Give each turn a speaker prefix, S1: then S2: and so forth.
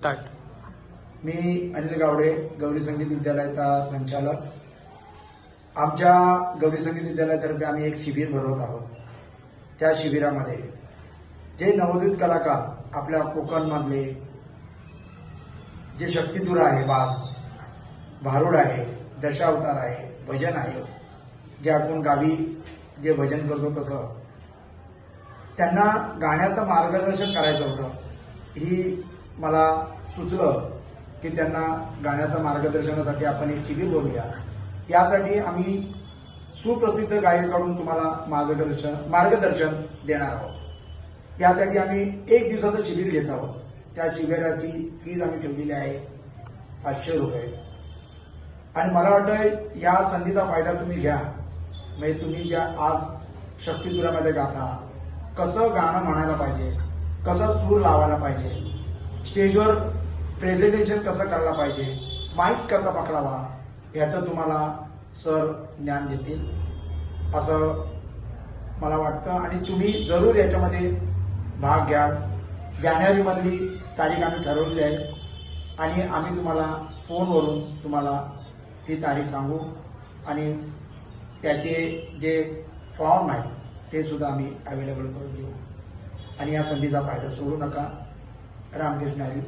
S1: Start.
S2: मी अनिल गावडे गौरी संगीत विद्यालयाचा संचालक. आमच्या गौरी संगीत विद्यालयातर्फे आम्ही एक शिबिर भरवत आहोत. त्या शिबिरामध्ये जे नवोदित कलाकार आपल्या कोकणमधले जे शक्तिदूर आहे बाज भारुड आहे दशावतार आहे भजन आहे जे आपण गावी जे भजन करतो तसं त्यांना गाण्याचं मार्गदर्शन करायचं होतं. ही मला सुचलं की त्यांना गाण्याच्या मार्गदर्शनासाठी आपण एक शिबिर बोलूया यासाठी आम्ही सुप्रसिद्ध गायकाकडून तुम्हाला मार्गदर्शन मार्गदर्शन देणार आहोत. यासाठी आम्ही एक दिवसाचं शिबिर घेत आहोत. त्या शिबिराची फीज आम्ही ठेवलेली आहे पाचशे रुपये. आणि मला वाटतं या संधीचा फायदा तुम्ही घ्या. म्हणजे तुम्ही ज्या आज शक्तिपुरामध्ये गाता कसं गाणं म्हणायला पाहिजे कसं सूर लावायला पाहिजे स्टेजवर प्रेझेंटेशन कसं करायला पाहिजे माईक कसा पकडावा ह्याचं तुम्हाला सर ज्ञान देतील. असं मला वाटतं. आणि तुम्ही जरूर याच्यामध्ये भाग घ्याल. जानेवारीमधली तारीख आम्ही ठरवली आहे. आणि आम्ही तुम्हाला फोनवरून तुम्हाला ती तारीख सांगू. आणि त्याचे जे फॉर्म आहेत ते सुद्धा आम्ही अवेलेबल करून देऊ. आणि या संधीचा फायदा सोडू नका. रामकृष्ण हरी